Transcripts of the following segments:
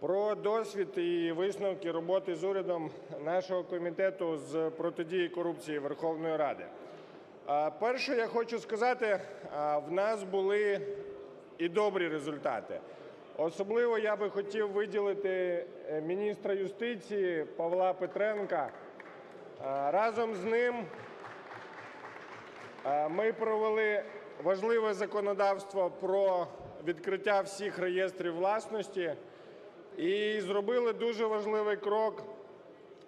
про досвід і висновки роботи з урядом нашого комітету з протидії корупції Верховної Ради. Перше, я хочу сказати, в нас були і добрі результати. Особливо я би хотів виділити е, міністра юстиції Павла Петренка. Разом з ним Ми провели важливе законодавство про відкриття всіх реєстрів власності і зробили дуже важливий крок,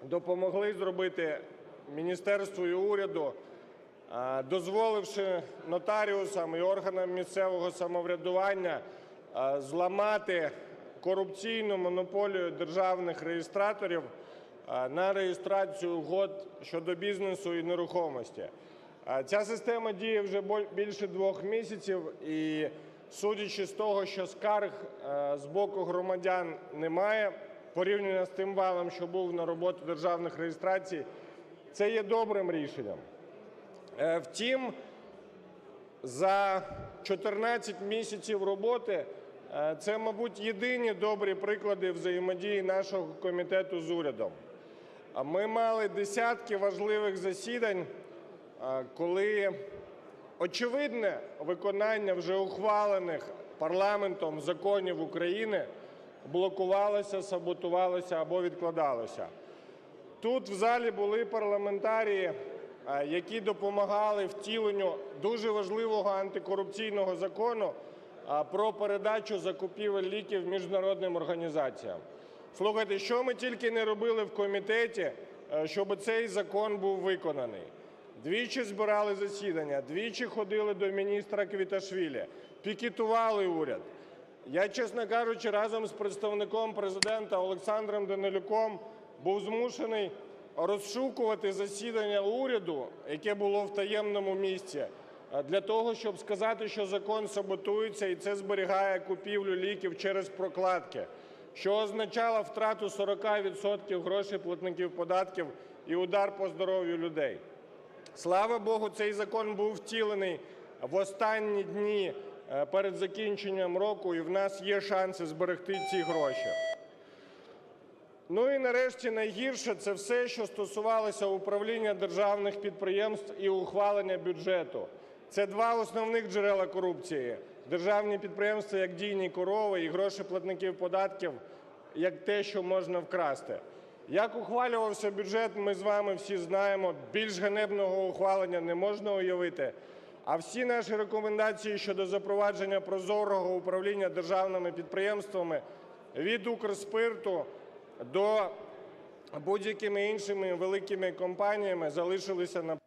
допомогли зробити міністерству і уряду, е, дозволивши нотаріусам і органам місцевого самоврядування е, зламати корупційну монополію державних реєстраторів е, на реєстрацію угод щодо бізнесу і нерухомості. Ця система діє вже більше двох місяців, і судячи з того, що скарг е, з боку громадян немає, порівняно з тим валом, що був на роботу державних реєстрацій, це є добрим рішенням. Е, Втім, за 14 місяців роботи е, це, мабуть, єдині добрі приклади взаємодії нашого комітету з урядом. Ми мали десятки важливих засідань, коли очевидне виконання вже ухвалених парламентом законів України блокувалося, саботувалося або відкладалося. Тут в залі були парламентарії, е, які допомагали втіленню дуже важливого антикорупційного закону е, про передачу закупівель ліків міжнародним організаціям. Слухайте, що ми тільки не робили в комітеті, е, щоб цей закон був виконаний. Двічі збирали засідання, двічі ходили до міністра Квіташвілі, пікетували уряд. Я, чесно кажучи, разом з представником президента Олександром Данилюком був змушений розшукувати засідання уряду, яке було в таємному місці, е, для того, щоб сказати, що закон саботується і це зберігає купівлю ліків через прокладки, що означало втрату 40% грошей платників податків і удар по здоров'ю людей. Слава Богу, цей закон був втілений в останні дні е, перед закінченням року, і в нас є шанси зберегти ці гроші. Ну і нарешті найгірше це все, що стосувалося управління державних підприємств і ухвалення бюджету. Це два основних джерела корупції: державні підприємства як дійні корови і гроші платників податків як те, що можна вкрасти. Як ухвалювався бюджет, ми з вами всі знаємо. Більш ганебного ухвалення не можна уявити. А всі наші рекомендації щодо запровадження прозорого управління державними підприємствами від Укрспирту до будь-якими іншими великими компаніями залишилися на